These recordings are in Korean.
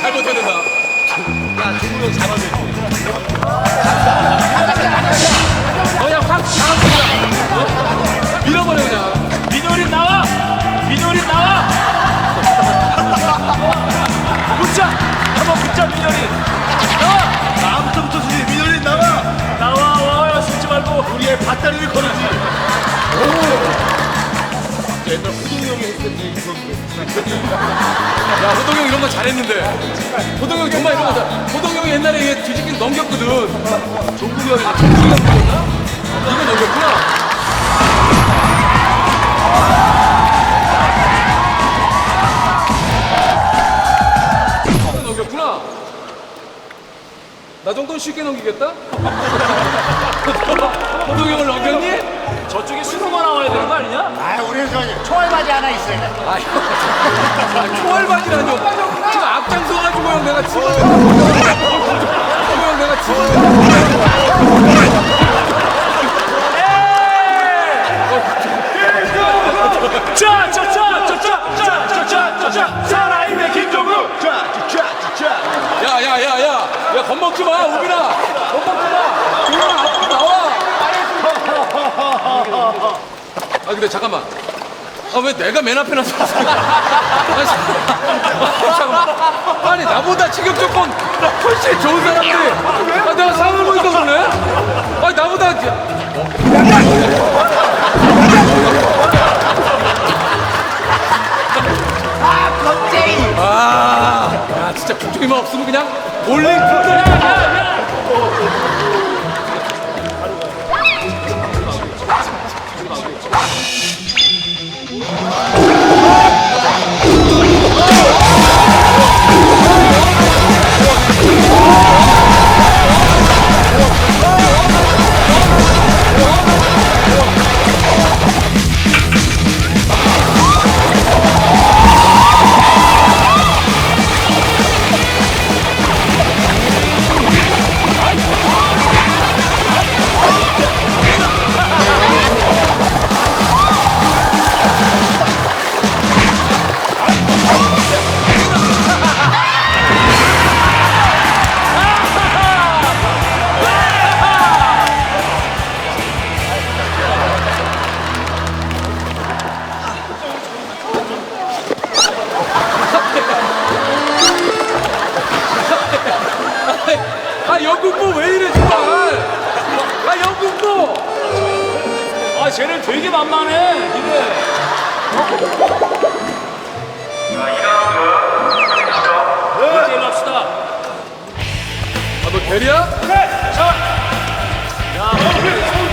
잘못해야 된다. 야, 두분은 잡아줘. 옛날 호동이 형이 했을 때 이거 야, 호동 형 이런 거 잘했는데. 호동 형 정말 이런 거 잘. 호동 형이 옛날에 얘 뒤집기 넘겼거든. 종국이 형이 종국이 형 넘겼나? 이거 넘겼구나. 나 정도는 쉽게 넘기겠다? 호동 형을 넘겼니? 저 저 초알바지 하나 있어요 아, 형. 초월바지라뇨. 지금 앞장서 가지고 형 내가 지금. 형 내가 지금. 자, 자, 자, 자, 자, 자, 자, 자, 자, 자, 살아있는 김종국! 짜짜짜 야, 야, 야, 야. 야, 겁먹지 마, 우빈아. 겁먹지 마. 우빈아, 앞으로 나와. 아, 근데 잠깐만. 아, 왜 내가 맨 앞에 나서. 아니. 아니, 나보다 직업 조건 훨씬 좋은 사람들이. 아, 내가 상을 보니까 그러네? 아니, 나보다. 아, 야, 진짜 국종이만 없으면 그냥 몰래 되게 만만해. 이제 일로 합시다. 아, 너 대리야? 네, 자,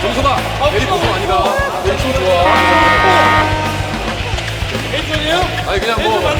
정서가 대리 보고 아니다. 대리 춤 좋아. 해준이요? 아니, 그냥 뭐.